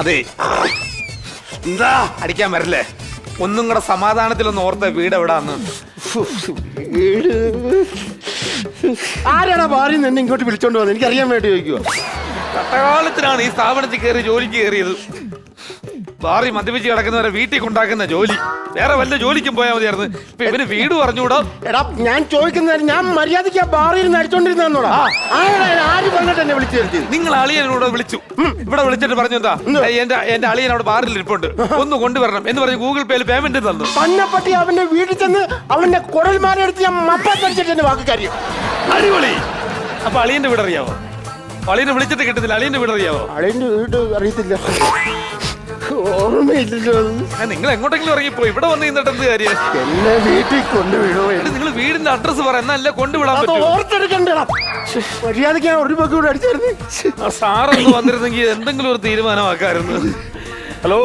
അതെ. എന്താ? അടിക്കാൻ വരല്ലേ? ഒന്നും കൂടെ സമാധാനത്തിലൊന്ന് ഓർത്ത വീട് എവിടാന്ന്? ആരാടാ ഭാര്യ നിന്നെ എന്നെ ഇങ്ങോട്ട് വിളിച്ചോണ്ട് വന്നത് എനിക്ക് അറിയാൻ വേണ്ടി ചോദിക്കുക കട്ടകാലത്തിനാണ് ഈ സ്ഥാപനത്തിൽ കയറി ജോലിക്ക് കയറിയത്. ബാറി മദ്യപിച്ച് കിടക്കുന്നവരെ വീട്ടിൽ കൊണ്ടാക്കുന്ന ജോലി. വേറെ വല്ല ജോലിക്കും പോയാൽ മതിയായിരുന്നു. ഇപ്പൊ ഇവന് വീട് പറഞ്ഞുകൂടാ? എടാ ഞാൻ ചോദിക്കുന്നത് ഞാൻ മര്യാദയ്ക്ക് ആ ബാറിയിൽ നിന്ന് അടിച്ചോണ്ടിരുന്നോടാ ആര് പറഞ്ഞിട്ട് എന്നെ വിളിച്ചു വരുത്തിയത് നിങ്ങൾ അളിയനോട് വിളിച്ചു. ഇവിടെ വിളിച്ചിട്ട് പറഞ്ഞു എന്താ? "ഏയ്, എന്റെ എന്റെ അളിയൻ അവിടെ ബാറിൽ ഇരിപ്പുണ്ട്. ഒന്ന് കൊണ്ടുവരണം എന്ന് പറഞ്ഞ് ഗൂഗിൾ പേയിൽ പേയ്മെന്റ് തന്നു. പന്നപ്പട്ടി അവന്റെ വീട്ടിൽ ചെന്ന് അവന്റെ കുടൽമാല എടുത്ത് ഞാൻ മപ്പത്തടിച്ചിട്ട് എന്റെ വാക്ക് കാര്യം. അടിപൊളി. അപ്പൊ അളിയന്റെ വീട് അറിയാവോ? അളിയനെ വിളിച്ചിട്ട് കിട്ടുന്നില്ല. അളിയന്റെ വീട് അറിയാവോ? അളിയന്റെ വീട് അറിയത്തില്ല. ഓർമ്മയില്ലല്ലോ നിങ്ങൾ എങ്ങോട്ടെങ്കിലും ഇറങ്ങിപ്പോ ഇവിടെ വന്ന് നിന്നിട്ട് എന്ത് കാര്യം? എന്നെ വീട്ടിൽ കൊണ്ടുവിടോ നിങ്ങൾ വീടിന്റെ അഡ്രസ് പറ. എന്നല്ല കൊണ്ടുവിടാൻ ഓർത്തെടുക്കണ്ടടാ. മര്യാദയ്ക്ക് ഞാൻ ഒരു പക്ക് കൂടെ അടിച്ചായിരുന്നു സാറൊന്ന് വന്നിരുന്നെങ്കിൽ എന്തെങ്കിലും ഒരു തീരുമാനമാക്കായിരുന്നു. ഹലോ?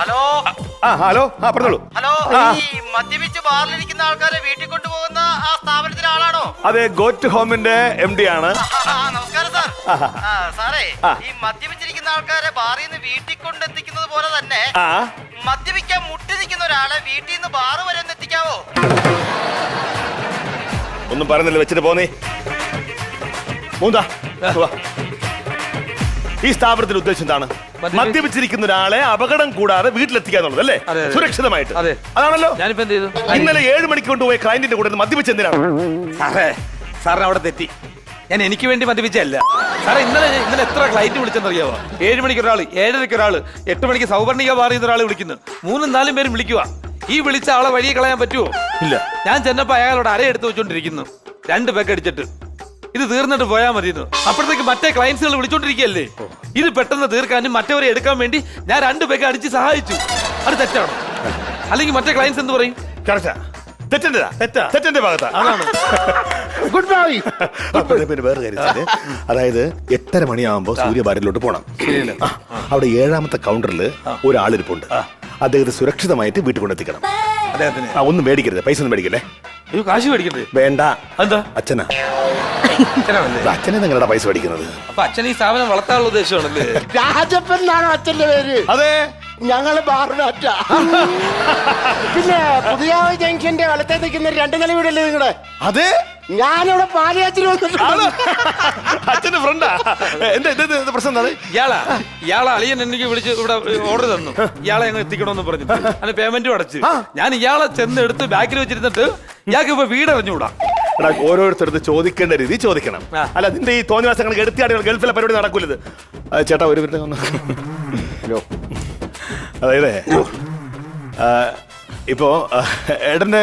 ഹലോ? ആ ഹലോ. ആ പറഞ്ഞോളൂ. ഹലോ ഈ മദ്യപിച്ച് ബാറിലിരിക്കുന്ന ആൾക്കാരെ വീട്ടിൽ കൊണ്ടുപോകുന്ന ആ സ്ഥാപനത്തിലെ ആളാണോ? അതെ ഗോറ്റ് ഹോമിന്റെ എം ഡി ആണ്. ആ, നമസ്കാരം സാർ. ആ, സാറേ ഈ മദ്യപിച്ചിരിക്കുന്ന ആൾക്കാരെ ബാറിൽ നിന്ന് വീട്ടിൽ കൊണ്ടെത്തിക്കുന്നത് പോലെ തന്നെ ആ. മദ്യപിക്കാൻ മുട്ടി നിൽക്കുന്ന ഒരാളെ വീട്ടിൽ നിന്ന് ബാറ് വരെ ഒന്ന് എത്തിക്കാവോ? ഒന്നും പറയുന്നില്ല വെച്ചിട്ട് പോന്നേ. മൂന്താ വാ. ഈ സ്ഥാപനത്തിന്റെ ഉദ്ദേശം എന്താണ്? മദ്യപിച്ചിരിക്കുന്ന ഒരാളെ അപകടം കൂടാതെ വീട്ടിലെത്തിക്കാന്നുള്ളത് അല്ലേ? അതെ, അതെ. സുരക്ഷിതമായിട്ട്. അതെ. അതാണല്ലോ. ഞാനിപ്പോ എന്ത് ചെയ്തു? ഇന്നലെ ഏഴ് മണിക്ക് കൊണ്ടുപോയ ക്ലയന്റിന്റെ കൂടെ നിന്ന് മദ്യപിച്ച് എന്തിനാണ്? സാറേ സാറിന് അവിടെ തെറ്റി. ഞാൻ എനിക്ക് വേണ്ടി മദ്യപിച്ചല്ല സാറേ ഇന്നലെ ഇന്നലെ എത്ര ക്ലൈന്റ് വിളിച്ചെന്നറിയാവോ? ഏഴ് മണിക്ക് ഒരാൾ ഏഴരയ്ക്ക് ഒരാൾ എട്ട് മണിക്ക് സൗവർണിക മാറിയുന്ന ഒരാൾ വിളിക്കുന്നു. മൂന്നും നാലും പേരും വിളിക്കുക ഈ വിളിച്ച ആളെ വഴിയെ കളയാൻ പറ്റുമോ ഇല്ല. ഞാൻ ചെന്നപ്പോ അയാളോട് അര എടുത്ത് വെച്ചോണ്ടിരിക്കുന്നു. രണ്ട് പേക്ക് അടിച്ചിട്ട്. ഇത് തീർന്നിട്ട് പോയാൽ മതിയെന്ന് അപ്പോഴത്തേക്ക് മറ്റേ ക്ലയൻസുകൾ വിളിച്ചോണ്ടിരിക്കുകയല്ലേ? ഇത് പെട്ടെന്ന് തീർക്കാനും മറ്റവരെ എടുക്കാൻ വേണ്ടി ഞാൻ രണ്ടു പേക്ക് അടിച്ച് സഹായിച്ചു. അത് തെറ്റാണ്. അല്ലെങ്കിൽ മറ്റേ ക്ലയൻസ് എന്ത് പറയും? കറക്റ്റാ. തെറ്റെന്റെതാ തെറ്റാ. തെറ്റെന്റെ ഭാഗത്താ. അതാണ്. ഗുഡ് ബൈ പിന്നെ പിന്നെ വേറെ കാര്യം ചെയ്തേ. അതായത് എട്ടര മണിയാകുമ്പോ സൂര്യഭാരതിലോട്ട് പോണം. ആ, അവിടെ ഏഴാമത്തെ കൗണ്ടറിൽ ഒരാളിരിപ്പുണ്ട്. അദ്ദേഹത്തെ സുരക്ഷിതമായിട്ട് വീട്ടിൽ കൊണ്ടെത്തിക്കണം. അദ്ദേഹത്തിന്? ആ ഒന്നും മേടിക്കരുത്. പൈസ ഒന്നും മേടിക്കല്ലേ? അയ്യോ കാശ് മേടിക്കണ്ടേ? വേണ്ട. എന്താ അച്ഛനാ. അച്ഛനാണല്ലേ അച്ഛനെ നിങ്ങളുടെ പൈസ മേടിക്കുന്നത്. അപ്പൊ അച്ഛൻ ഈ സ്ഥാപനം വളർത്താനുള്ള ഉദ്ദേശമാണല്ലേ? രാജപ്പൻ എന്നാണ് അച്ഛന്റെ പേര്. അതെ. ഞങ്ങൾ ബാറിനാറ്റ പിന്നെ പുതിയ ജംഗ്ഷന്റെ വലത്തെ നിൽക്കുന്ന രണ്ട് നില വീടല്ലേ നിങ്ങളെ അതെ. ഞാനിവിടെ പാലയാച്ചിൽ? വന്നിട്ടുണ്ട്. അച്ഛന്റെ ഫ്രണ്ടാ? എന്താ ഇത് ഇത് ഇത് പ്രശ്നം എന്താണ്? ഇയാളാ ഇയാളെ അളിയൻ എനിക്ക് വിളിച്ച് ഇവിടെ ഓർഡർ തന്നു. ഇയാളെ ഞങ്ങൾ എത്തിക്കണമെന്ന് പറഞ്ഞു അതിന് പേയ്മെന്റും അടച്ചു. ഞാൻ ഇയാളെ ചെന്ന് എടുത്ത് ബാക്കിൽ വെച്ചിരുന്നിട്ട് ഇയാൾക്ക് ഇപ്പൊ വീട് അറിഞ്ഞുകൂടാ? എടാ ഓരോരുത്തരടുത്ത് ചോദിക്കേണ്ട രീതി ചോദിക്കണം. ആ. അല്ല നിന്റെ ഈ തോന്നിവാസങ്ങൾ എടുത്തിയാടുകൾ ഗൾഫിലെ പരിപാടി നടക്കൂലത്. ആ, ചേട്ടാ ഒരു മിനിറ്റ് ഒന്ന്. ഹലോ. അതായത് ആ, ഇപ്പോ ആ, ഏട്ടന്റെ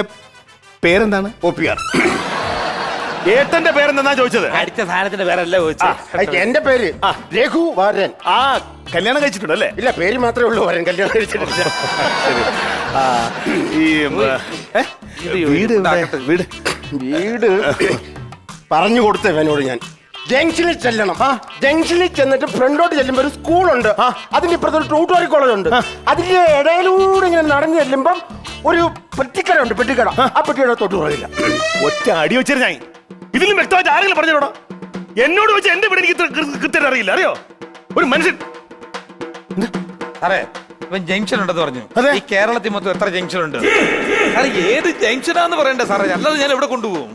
പേരെന്താണ്? O P R. ഏട്ടന്റെ പേരെന്താ ചോദിച്ചത്? അടിച്ച സാധനത്തിന്റെ പേരല്ല ചോദിച്ചത്. എന്റെ പേര് രഘു വാരൻ ആ കല്യാണം കഴിച്ചിട്ടുണ്ട് അല്ലേ ഇല്ല പേര് മാത്രമേ ഉള്ളൂ വരൻ കല്യാണം കഴിച്ചിട്ടില്ല. ആ, ഈ വീട്? ഉണ്ടാക്കട്ടെ. വീട്. വീട്. പറഞ്ഞു കൊടുത്ത ഇവനോട് ഞാൻ. ജംഗ്ഷനിൽ ചെല്ലണം. ജംഗ്ഷനിൽ ചെന്നിട്ട് ഫ്രണ്ടോട്ട് ചെല്ലുമ്പോ ഒരു സ്കൂളുണ്ട്. അതിന്റെ ഇപ്പുറത്ത് ഒരു ട്യൂട്ടോറിയൽ കോളേജ് ഉണ്ട് അതിന്റെ ഇടയിലൂടെ ഇങ്ങനെ നടന്നു ചെല്ലുമ്പം ഒരു പെട്ടിക്കട ഉണ്ട് പെട്ടിക്കട. ആ. പെട്ടിയുടെ തൊട്ടു പറയില്ല ഒറ്റ അടി വെച്ചിരുന്നായി ഞാൻ. ഇതിലും വ്യക്തമായിട്ട് ആരെങ്കിലും പറഞ്ഞോടാ എന്നോട് വെച്ച് എന്റെ വീട് എനിക്ക് കൃത്യമായിട്ട് അറിയില്ല. അറിയോ? ഒരു മനുഷ്യൻ. അറേ ഇവൻ ജംഗ്ഷൻ ഉണ്ടെന്ന് പറഞ്ഞു. ഈ കേരളത്തിൽ മൊത്തം എത്ര ജംഗ്ഷൻ ഉണ്ട്? സാറേ ഏത് ജംഗ്ഷനാന്ന് പറയണ്ടേ സാറേ. അല്ലാതെ ഞാൻ എവിടെ കൊണ്ടുപോകും?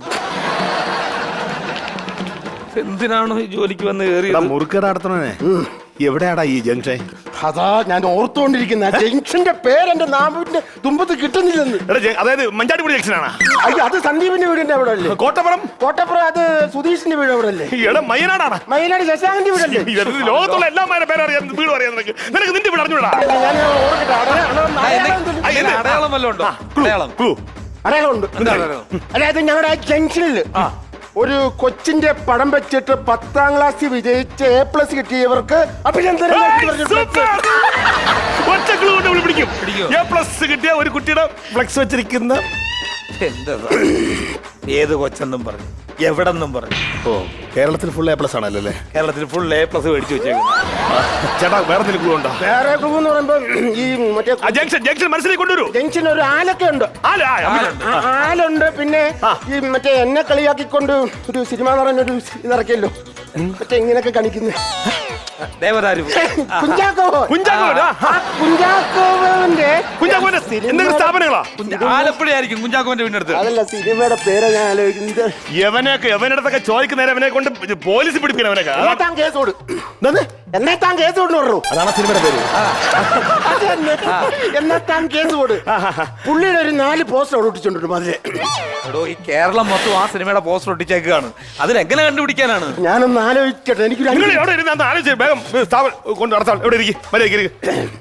എന്തിനാണ് ഈ ജോലിക്ക് വന്ന് കയറി മുറുക്കട നടത്തണേ. എവിടെയാടാ ഈ ജംഗ്ഷൻ അതാ ഞാൻ ഓർത്തുകൊണ്ടിരിക്കുന്ന. ജംഗ്ഷന്റെ പേര് എന്റെ നാവിന്റെ തുമ്പത്ത് കിട്ടുന്നില്ലെന്ന്. അതായത് മഞ്ചാടിപ്പുഴ ജംഗ്ഷനാണ് അയ്യോ അത് സന്ദീപിന്റെ വീടിന്റെ അവിടെ അല്ലേ? കോട്ടപ്പുറം. കോട്ടപ്പുറം അത് സുധീഷിന്റെ വീട് അവിടെ അല്ലേ? എടാ മയനാട് മയിലാടി ശശാങ്കന്റെ വീടല്ലേ ലോകത്തുള്ള എല്ലാ പേര് പേരറിയാം വീട് അറിയാം നിനക്ക്. നിനക്ക് നിന്റെ വീട് അറിഞ്ഞൂടാ? അടയാളം- ആ, അടയാളം? അടയാളം വല്ലതും ഉണ്ടോ? അടയാളം? അതായത് ഞങ്ങളുടെ ആ ജംഗ്ഷനിൽ ഒരു കൊച്ചിന്റെ പടം വെച്ചിട്ട് പത്താം ക്ലാസ്സിൽ വിജയിച്ച് എ പ്ലസ് കിട്ടിയവർക്ക് അഭിനന്ദനം പിടിക്കും. എ പ്ലസ് കിട്ടിയ ഒരു കുട്ടിയുടെ ഫ്ലക്സ് വെച്ചിരിക്കുന്ന ഏത് കൊച്ചെന്നും പറഞ്ഞു. എവിടെന്നും പറഞ്ഞു. ഓ കേരളത്തിൽ ഫുൾ എ പ്ലസ് ആണല്ലോ അല്ലേ? കേരളത്തിൽ ഫുൾ എ പ്ലസ് മേടിച്ചു വെച്ചേക്കുന്നു. ചേട്ടാ വേറെ എന്തെങ്കിലും ഉണ്ടോ? വേറെ ക്ലൂ എന്ന് പറയുമ്പോ ഈ മറ്റേ ജംഗ്ഷൻ ജംഗ്ഷൻ മനസ്സിലേക്ക് കൊണ്ടുവരൂ. ജംഗ്ഷൻ ഒരു ആലൊക്കെ ഉണ്ട്. ആല, ആലുണ്ട്. പിന്നെ ഈ മറ്റേ എന്നെ കളിയാക്കിക്കൊണ്ട് ഒരു സിനിമ നടൻ ഒരു ഇതിറക്കിയല്ലോ. മറ്റേ ഇങ്ങനെയൊക്കെ കാണിക്കുന്നത് ആലപ്പുഴയായിരിക്കും കുഞ്ചാക്കോന്റെ വീടിനടുത്ത്. അതല്ല സിനിമയുടെ പേരാ ഞാൻ ആലോചിക്കുന്നത്. യവനൊക്കെ യവനടുത്തൊക്കെ ചോദിക്കുന്നേരം അവനെ കൊണ്ട് പോലീസ് പിടിപ്പിക്കണം അവനൊക്കെ എന്നാ കേസ് എന്നാ താൻ കേസ് കൊണ്ട് പറഞ്ഞു. അതാണ് സിനിമയുടെ പേര്. അത് തന്നെ. എന്നാ താൻ കേസ് കൊടു. പുള്ളിയുടെ ഒരു നാല് പോസ്റ്റർ അവിടെ ഒട്ടിച്ചോണ്ടിട്ട് എടോ ഈ കേരളം മൊത്തം ആ സിനിമയുടെ പോസ്റ്റർ ഒട്ടിച്ചേക്കാണ്. അതിനെങ്ങനെ കണ്ടുപിടിക്കാനാണ്? ഞാനൊന്ന് ആലോചിക്കട്ടെ. എനിക്കൊരു നിങ്ങൾ അഞ്ച് എവിടെ ഇരുന്ന് ആലോചിച്ച് വേഗം സ്ഥാപനം കൊണ്ട് നടത്താം. എവിടെ ഇരിക്കും?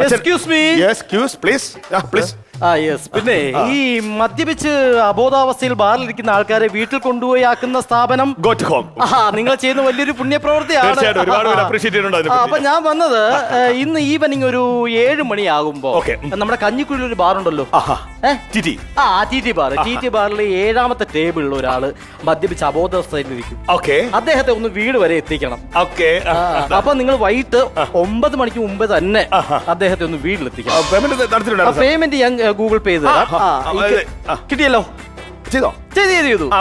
Excuse me excuse please please ആ യെസ് പിന്നെ ഈ മദ്യപിച്ച് അബോധാവസ്ഥയിൽ ബാറിലിരിക്കുന്ന ആൾക്കാരെ വീട്ടിൽ കൊണ്ടുപോയി ആക്കുന്ന സ്ഥാപനം ഗോറ്റ് ഹോം ആ നിങ്ങൾ ചെയ്യുന്ന വലിയൊരു പുണ്യപ്രവൃത്തിയാണ്. തീർച്ചയായിട്ടും ഒരുപാട് പേര് അപ്രീഷിയേറ്റ് ചെയ്യുന്നുണ്ട് അതിനെ ആ, പറ്റി. അപ്പൊ ഞാൻ വന്നത് ഏ, ഇന്ന് ഈവനിങ് ഒരു ഏഴ് മണിയാകുമ്പോ Okay. നമ്മുടെ കഞ്ഞിക്കുഴിയിൽ ഒരു ബാറുണ്ടല്ലോ ആഹാ. ഏ? ടിറ്റി ആ T T bar T T ബാറിൽ ഏഴാമത്തെ ടേബിളിൽ ഒരാൾ മദ്യപിച്ച് അബോധാവസ്ഥയിലിരിക്കും ഓക്കെ അദ്ദേഹത്തെ ഒന്ന് വീട് വരെ എത്തിക്കണം. ഓക്കെ ആ, അപ്പൊ നിങ്ങൾ വൈകിട്ട് ഒമ്പത് മണിക്ക് മുമ്പ് തന്നെ അദ്ദേഹത്തെ ഒന്ന് വീട്ടിലെത്തിക്കണം. പേയ്മെന്റ് നടത്തിയിട്ടുണ്ടായിരുന്നു sir? പേയ്മെന്റ് ഞാൻ ഗൂഗിൾ പേ ചെയ്ത് തരാം. ആ. കിട്ടിയല്ലോ. ചെയ്തോ? ചെയ്ത് ചെയ്ത് ചെയ്തു. ആ.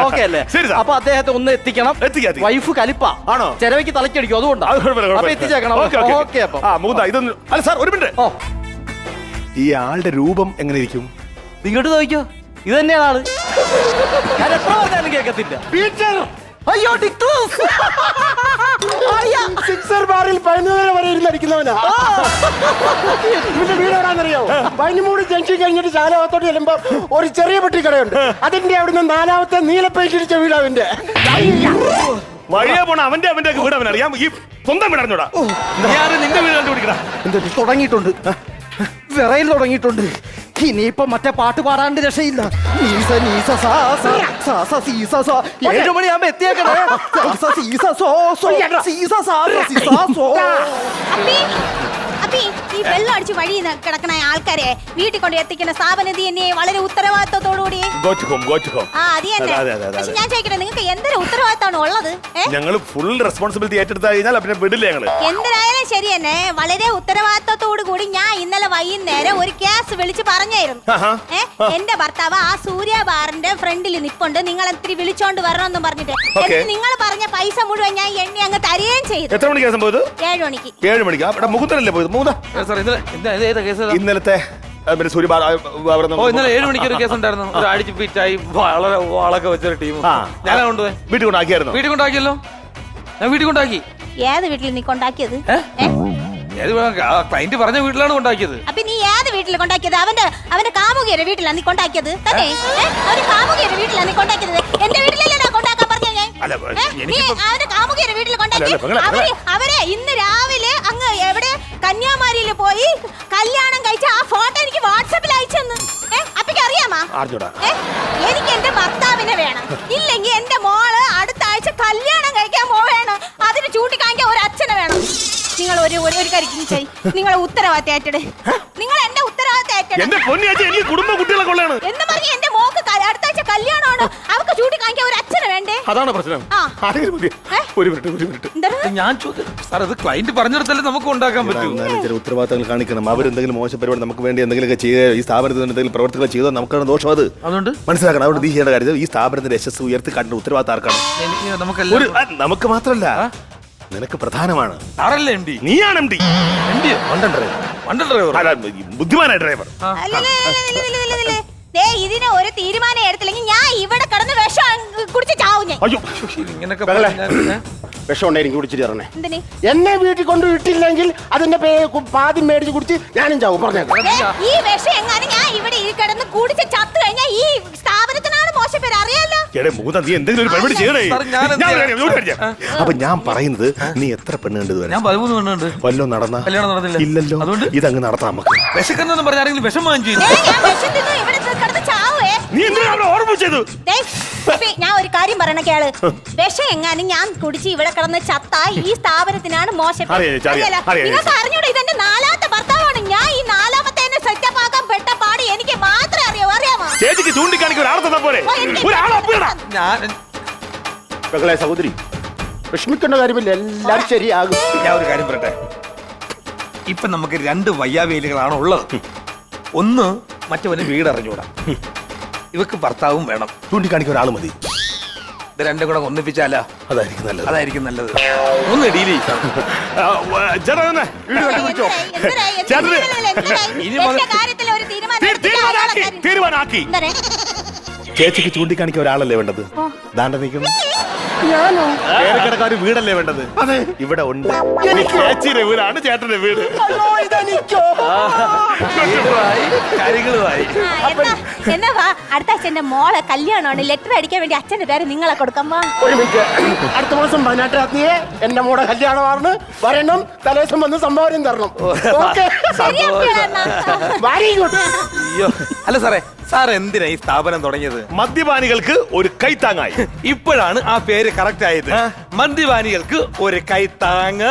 ഓക്കെ അല്ലേ? ശരി. അപ്പൊ അദ്ദേഹത്തെ ഒന്ന് എത്തിക്കണം. എത്തിക്കാം, എത്തിക്കാം. വൈഫ് കലിപ്പ. ആണോ? ചെലവയ്ക്ക് തലക്കടിക്കും അതുകൊണ്ടാണ് അത് കുഴപ്പമില്ല, അപ്പൊ കുഴപ്പമില്ല. എത്തിച്ചേക്കണം. Okay, okay, okay okay. അപ്പൊ. ആ ഇതൊന്ന് അല്ല സാർ ഒരു മിനിറ്റ്. ഓ. ഈ ആളുടെ രൂപം എങ്ങനെ ഇരിക്കും നിങ്ങോട്ട് നോക്കിയോ ഇത് തന്നെയാണ് ആൾ. ഞാൻ എത്ര പറഞ്ഞാലും കേൾക്കത്തില്ല. അയ്യോ ഡിക്ലൂസ് പതിനുമൂട് ജംഗ്ഷൻ കഴിഞ്ഞിട്ട് ചാലകത്തോട്ട് ചെല്ലുമ്പോ ഒരു ചെറിയ പെട്ടി കടയുണ്ട് അതിന്റെ അവിടുന്ന് നാലാമത്തെ നീല പെയിന്റ് അടിച്ച വീട് അവന്റെ. വഴിയെ പോണ അവന്റെ അവന്റെ വീട് അവൻ അറിയാം ഈ സ്വന്തം വീട് അറിഞ്ഞൂടാ ഞാൻ നിന്റെ വീട് കണ്ടുപിടിക്കടാ? തുടങ്ങിയിട്ടുണ്ട്. വിറയിൽ തുടങ്ങിയിട്ടുണ്ട്. ഇനിയിപ്പൊ മറ്റേ പാട്ട് പാടാണ്ട് രക്ഷയില്ല. നീസ നീസ സാ സ, സാ സ സീസ സ. ഏഴ് മണിയാകുമ്പോ എത്തിയേക്കണേ. സ സീസ സോ സോ സീസ സാ. സീസ സോ അപ്പി, അപ്പി, ഈ വെള്ളം അടിച്ച് വഴി കിടക്കണ ആൾക്കാരെ വീട്ടിൽ കൊണ്ട് എത്തിക്കുന്ന സ്ഥാപനത്തിൽ എന്നെ വളരെ ഉത്തരവാദിത്തത്തോടുകൂടി ആ അത് തന്നെ. പക്ഷെ ഞാൻ ചോദിക്കട്ടെ നിങ്ങൾക്ക് എന്തൊരു ഉത്തരവാദിത്തമാണ് ഉള്ളത്? ഞങ്ങൾ ഫുൾ റെസ്പോൺസിബിലിറ്റി ഏറ്റെടുത്താൽ കഴിഞ്ഞാൽ പിന്നെ വിടില്ല ഞങ്ങൾ. എന്തായാലും ശരി തന്നെ വളരെ ഉത്തരവാദിത്തത്തോടു കൂടി ഞാൻ ഇന്നലെ വൈകുന്നേരം ഒരു ഗ്യാസ് വിളിച്ച് പറഞ്ഞായിരുന്നു. ആഹാ. ഏ എന്റെ ഭർത്താവ് ആ സൂര്യ ബാറിന്റെ ഫ്രണ്ടിൽ നിപ്പുണ്ട് നിങ്ങൾ ഇത്തിരി വിളിച്ചോണ്ട് വരണമെന്നും പറഞ്ഞിട്ട്. Okay. എന്നിട്ട് നിങ്ങൾ പറഞ്ഞ പൈസ മുഴുവൻ ഞാൻ എണ്ണി അങ്ങ് തരുകയും ചെയ്തു. എത്ര മണിക്കാണ് സംഭവത് ഏഴ് മണിക്ക്. ഏഴ് മണിക്ക്? അവിടെ മുകുന്ദനല്ലേ പോയത്? മൂന്നാ? സാർ ഇന്നലെ ഇന്ന- ഏതാ കേസ് ഏതാ? ഇന്നലത്തെ ആ, പിന്നെ സൂര്യ ബാ- ആ, അവിടെ ഓ ഇന്നലെ ഏഴ് മണിക്ക് ഒരു കേസ് ഉണ്ടായിരുന്നു ഒരു അടിച്ച് പിറ്റായി വളരെ വാളൊക്കെ വെച്ചൊരു ടീം. ആ. ഞാനാ കൊണ്ടുപോയി? വീട്ടിൽ കൊണ്ടാക്കിയായിരുന്നു? വീട്ടിൽ കൊണ്ടാക്കിയല്ലോ. ഞാൻ വീട്ടിൽ കൊണ്ടാക്കി. ഏത് വീട്ടിൽ നീ കൊണ്ടാക്കിയത്? ഏ? ഏ? ഏത് ക്ലൈന്റ് പറഞ്ഞ വീട്ടിലാണ് കൊണ്ടാക്കിയത്. അപ്പൊ നീ ഏത് വീട്ടിൽ കൊണ്ടാക്കിയത്? അവന്റെ അവന്റെ കാമുകിയുടെ വീട്ടിലാണ് നീ കൊണ്ടാക്കിയത് തന്നെ ഏ? അവന്റെ കാമുകിയുടെ വീട്ടിലാണ് നീ കൊണ്ടാക്കിയത്. എന്റെ വീട്ടിലല്ലേ കൊണ്ടാക്കാൻ പറഞ്ഞ ഞാൻ? അല്ല, ഏ? നീ എനിക്കിപ്പം- അവന്റെ കാമുകിയുടെ വീട്ടിൽ കൊണ്ടാക്കി. അല്ല, പെങ്ങളെ, അവർ അവരെ ഇന്ന് രാവിലെ കന്യാകുമാരിയിൽ പോയി കല്യാണം കഴിച്ച ആ ഫോട്ടോ എനിക്ക് വാട്സാപ്പിൽ അയച്ചെന്ന്. അപ്പൊക്ക് അറിയാമാ? എനിക്ക് എന്റെ ഭർത്താവിനെ വേണം. ഇല്ലെങ്കിൽ എന്റെ മോൾ അടുത്ത ആഴ്ച കല്യാണം കഴിക്കാൻ പോവേണം. അതിന് ചൂണ്ടിക്കാണിക്കാൻ ഒരു അച്ഛനെ വേണം. നിങ്ങൾ ഒരു ഒരു കരിക്കും ചെയ്. നിങ്ങളെ ഉത്തരവാദിത്തം ഏറ്റെടു. നിങ്ങൾ എന്റെ ഉത്തരവാദിത്തം ഏറ്റെട്. എന്റെ കുടുംബ കുട്ടികളെ ഉള്ളതാണ് എന്ന് പറഞ്ഞ് എന്റെ മോക്ക് അടുത്ത ആഴ്ച കല്യാണമാണ്. അച്ഛനെ വേണ്ടേ അതാണ് പ്രശ്നം. ആരെങ്കിലും മതി. ഒരു മിനിറ്റ് ഒരു മിനിറ്റ്. ഞാൻ ചോദിച്ചു സാർ അത് ക്ലൈന്റ് പറഞ്ഞെടുത്തല്ലേ നമുക്ക് ഉണ്ടാക്കാൻ പറ്റും? ചില ഉത്തരവാദിത്തങ്ങൾ കാണിക്കണം. അവരെന്തെങ്കിലും മോശം പരിപാടി നമുക്ക് വേണ്ടി എന്തെങ്കിലും ചെയ്ത് ഈ സ്ഥാപനത്തിൽ എന്തെങ്കിലും പ്രവർത്തികൾ ചെയ്തോ നമുക്കാണ് ദോഷം അത്. അതുകൊണ്ട്? മനസ്സിലാക്കണം അവരുടെ നീ ചെയ്യേണ്ട കാര്യം ഈ സ്ഥാപനത്തിന്റെ യശസ് ഉയർത്തി കണ്ട ഉത്തരവാദിത്തം ആർക്കാണ്? നമുക്ക് മാത്രമല്ല. നിനക്ക് പ്രധാനമാണ്. സാറല്ലേ നീയാണ് എം ഡി ഡ്രൈവർ ബുദ്ധിമാനായ ഡ്രൈവർ ഇതിനെ ഒരു തീരുമാനം എടുത്തില്ലെങ്കിൽ ഞാൻ ഇവിടെ കടന്ന് അയ്യോ. ഇങ്ങനൊക്കെ പെങ്ങളെ. വിഷം എനിക്ക് കുടിച്ചിട്ട് തരണേ. എന്തിന്? എന്നെ വീട്ടിൽ കൊണ്ട് വിട്ടില്ലെങ്കിൽ അതിന്റെ പേ കു- പാതി മേടിച്ച് കുടിച്ച് ഞാനും ചാവും. പറഞ്ഞേക്കാം ദേ, ഈ വിഷം എങ്ങാനും ഞാൻ ഇവിടെ ഈ കിടന്ന് കുടിച്ച് ചത്തു കഴിഞ്ഞാൽ ഈ സ്ഥാപനത്തിനാണ് മോശം പേര്. അറിയാലോ? എടേ മൂന്നാ നീ എന്തെങ്കിലും ഒരു പരിപാടി ചെയ്യണേ. സാർ, ഞാൻ ഞാൻ. അപ്പൊ ഞാൻ പറയുന്നത് നീ എത്ര പെണ്ണ് കണ്ടത് വരെ ഞാൻ പതിമൂന്ന് പെണ്ണുണ്ട് വല്ലോ നടന്ന? കല്യാണം നടന്നില്ല. ഇല്ലല്ലോ. അതുകൊണ്ട്? ഇതങ്ങ് നടത്താം നമുക്ക്. വിശക്കെന്നു പറഞ്ഞ ആരെങ്കിലും വിഷം വാങ്ങിച്ചു ഏ, ഞാൻ വിഷം തിന്ന് ഇവിടെ കിടന്ന് നീ എന്തിനാ അവിടെ ഓർമ്മിച്ചത് ദേ, ഇപ്പി, ഞാൻ ഒരു കാര്യം പറയണ കേൾ വിഷം എങ്ങാനും ഞാൻ കുടിച്ച് ഇവിടെ കിടന്ന് ചത്ത ഈ സ്ഥാപനത്തിനാണ് മോശം. പേര്. അറിയാം, ചേച്ചി, അറിയാം, അറിയാലോ? അറിയാം, നിങ്ങൾക്ക് അറിഞ്ഞൂടെ ഇതെന്റെ നാലാമത്തെ ഭർത്താവാണ്? ഞാൻ ഈ നാലാമത്തെ സെറ്റപ്പ് ആക്കാൻ പെട്ട പാടി എനിക്ക് മാത്രമേ അറിയാവൂ അറിയാമോ? ചേച്ചിക്ക് ചൂണ്ടിക്കാണിക്ക് ഒരാളെ തന്നാ പോലെ ഓ, എനിക്ക് ഒരാളെ ഒപ്പിടണം ഞാൻ പെങ്ങളെ സഹോദരി വിഷമിക്കേണ്ട കാര്യമില്ല. എല്ലാം ശരിയാകും. ഞാൻ ഒരു കാര്യം പറയട്ടെ. ഇപ്പൊ നമുക്ക് രണ്ട് വയ്യാവേലികളാണ് ഉള്ളത്. ഒന്ന് മറ്റവന് വീട് അറിഞ്ഞൂടാ ഇവക്ക് ഭർത്താവും വേണം. ചൂണ്ടിക്കാണിക്കാൻ ഒരാൾ മതി. ഇത് രണ്ടും കൂടെ ഒന്നിപ്പിച്ചാലോ? അതായിരിക്കും നല്ലത്. അതായിരിക്കും നല്ലത്. ഒന്ന് ഡീൽ ചേട്ടനെ വീട് കണ്ടുപിടിച്ചോ ഇനി മുതൽ- ചേച്ചിക്ക് ചൂണ്ടിക്കാണിക്കാൻ ഒരാളല്ലേ വേണ്ടത്? ദാണ്ട നിൽക്കുന്നു. കിടക്കാൻ വീടല്ലേ വേണ്ടത്? അതെ. ഇവിടെ ഉണ്ട്. എനിക്കോ? ചേച്ചിയുടെ വീടാണ് ചേട്ടന്റെ വീട്. അയ്യോ ഇതെനിക്കോ? കാര്യങ്ങളുമായി. ആ, എന്നാ എന്നാ വാ അടുത്ത ആഴ്ച എന്റെ മോളെ കല്യാണമാണ്. ലെറ്റർ അടിക്കാൻ വേണ്ടി അച്ഛന്റെ പേര് നിങ്ങളെ കൊടുക്കമ്മ ഒരു മിനിറ്റ്. അടുത്ത മാസം പതിനെട്ട് രാത്രിയെ എന്റെ മോടെ കല്യാണമാണ് വരണം. തലേദിവസം വന്ന് സംഭാവനം തരണം. ഓക്കെ? വാരി ഇങ്ങോട്ട്. അയ്യോ. അല്ല സാറേ സാർ എന്തിനാ ഈ സ്ഥാപനം തുടങ്ങിയത്? മദ്യപാനികൾക്ക് ഒരു കൈത്താങ്ങായി. ഇപ്പോഴാണ് ആ പേര് കറക്റ്റ് ആയത്. മദ്യപാനികൾക്ക് ഒരു കൈത്താങ്